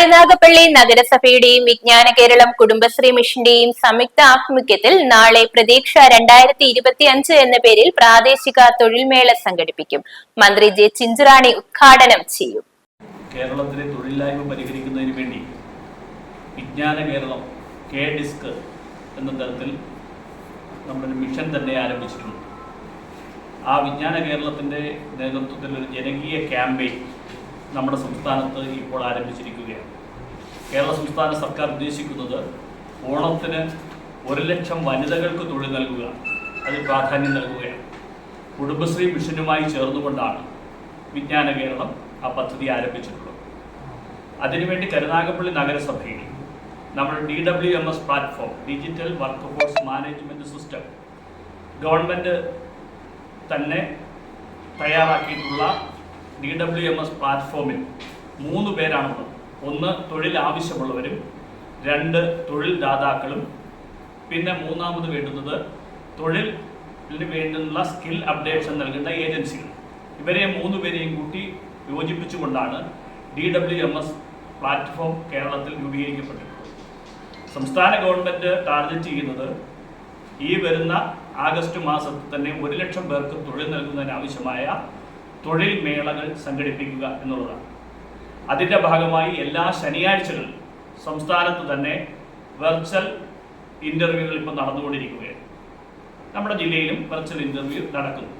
കരുനാഗപ്പള്ളി നഗരസഭയുടെയും വിജ്ഞാന കേരളം കുടുംബശ്രീ മിഷന്റെയും സംയുക്ത ആഭിമുഖ്യത്തിൽ നാളെ പ്രതീക്ഷ രണ്ടായിരത്തി ഇരുപത്തി അഞ്ച് എന്ന പേരിൽ പ്രാദേശിക തൊഴിൽമേള സംഘടിപ്പിക്കും. മന്ത്രി ജെ ചിഞ്ചുറാണി ഉദ്ഘാടനം ചെയ്യും. കേരളത്തിലെ തൊഴിലില്ലായ്മ പരിഹരിക്കുന്നതിന് വേണ്ടി വിജ്ഞാന കേരളം കെ ഡിസ്ക് എന്ന തരത്തിൽ നമ്മളൊരു മിഷൻ തന്നെ ആരംഭിച്ചിട്ടുണ്ട്. ആ വിജ്ഞാന കേരളത്തിന്റെ നേതൃത്വത്തിൽ ഒരു ജനകീയ ക്യാമ്പയിൻ നമ്മുടെ സംസ്ഥാനത്ത് ഇപ്പോൾ ആരംഭിച്ചിരിക്കുകയാണ്. കേരള സംസ്ഥാന സർക്കാർ ഉദ്ദേശിക്കുന്നത് ഓണത്തിന് ഒരു ലക്ഷം വനിതകൾക്ക് തൊഴിൽ നൽകുക അതിൽ പ്രാധാന്യം നൽകുകയാണ്. കുടുംബശ്രീ മിഷനുമായി ചേർന്നുകൊണ്ടാണ് വിജ്ഞാന കേരളം ആ പദ്ധതി ആരംഭിച്ചിട്ടുള്ളത്. അതിനുവേണ്ടി കരുനാഗപ്പള്ളി നഗരസഭയിൽ നമ്മൾ D W M S platform digital work force management system government തന്നെ തയ്യാറാക്കിയിട്ടുള്ള ഡി ഡബ്ല്യു എം എസ് പ്ലാറ്റ്ഫോമിൽ മൂന്ന് പേരാണുള്ളത്. ഒന്ന് തൊഴിൽ ആവശ്യമുള്ളവരും രണ്ട് തൊഴിൽ ദാതാക്കളും പിന്നെ മൂന്നാമത് വേണ്ടുന്നത് തൊഴിലിന് വേണ്ടുന്ന സ്കിൽ അപ്ഡേഷൻ നൽകുന്ന ഏജൻസികൾ. ഇവരെ മൂന്ന് പേരെയും കൂട്ടി യോജിപ്പിച്ചുകൊണ്ടാണ് D W M S platform കേരളത്തിൽ രൂപീകരിക്കപ്പെട്ടിട്ടുള്ളത്. സംസ്ഥാന ഗവൺമെന്റ് ടാർഗറ്റ് ചെയ്യുന്നത് ഈ വരുന്ന ആഗസ്റ്റ് മാസത്തിൽ തന്നെ ഒരു ലക്ഷം പേർക്ക് തൊഴിൽ നൽകുന്നതിന് ആവശ്യമായ തൊഴിൽ മേളകൾ സംഘടിപ്പിക്കുക എന്നുള്ളതാണ്. അതിന്റെ ഭാഗമായി എല്ലാ ശനിയാഴ്ചകളിലും സംസ്ഥാനത്ത് തന്നെ വെർച്വൽ ഇന്റർവ്യൂകൾ ഇപ്പോൾ നടന്നുകൊണ്ടിരിക്കുകയാണ്. നമ്മുടെ ജില്ലയിലും വെർച്വൽ ഇന്റർവ്യൂ നടക്കുന്നു.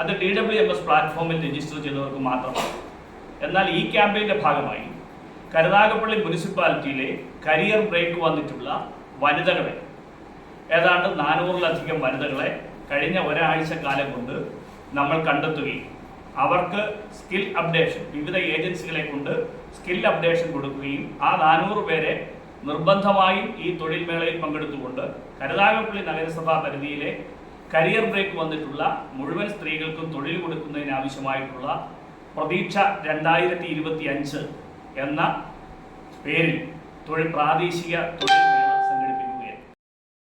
അത് ടി ഡബ്ല്യു എം എസ് പ്ലാറ്റ്ഫോമിൽ രജിസ്റ്റർ ചെയ്തവർക്ക് മാത്രമാണ്. എന്നാൽ ഈ ക്യാമ്പയിന്റെ ഭാഗമായി കരുനാഗപ്പള്ളി മുനിസിപ്പാലിറ്റിയിലെ കരിയർ ബ്രേക്ക് വന്നിട്ടുള്ള വനിതകളെ ഏതാണ്ട് നാനൂറിലധികം വനിതകളെ കഴിഞ്ഞ ഒരാഴ്ച കാലം കൊണ്ട് നമ്മൾ കണ്ടെത്തുകയും അവർക്ക് സ്കിൽ അപ്ഡേഷൻ വിവിധ ഏജൻസികളെ കൊണ്ട് സ്കിൽ അപ്ഡേഷൻ കൊടുക്കുകയും ആ നാനൂറ് പേരെ നിർബന്ധമായും ഈ തൊഴിൽ മേളയിൽ പങ്കെടുത്തുകൊണ്ട് കരുനാഗപ്പള്ളി നഗരസഭാ പരിധിയിലെ കരിയർ ബ്രേക്ക് വന്നിട്ടുള്ള മുഴുവൻ സ്ത്രീകൾക്കും തൊഴിൽ കൊടുക്കുന്നതിന് ആവശ്യമായിട്ടുള്ള പ്രതീക്ഷ രണ്ടായിരത്തി ഇരുപത്തി അഞ്ച് എന്ന പേരിൽ തൊഴിൽ പ്രാദേശിക തൊഴിൽ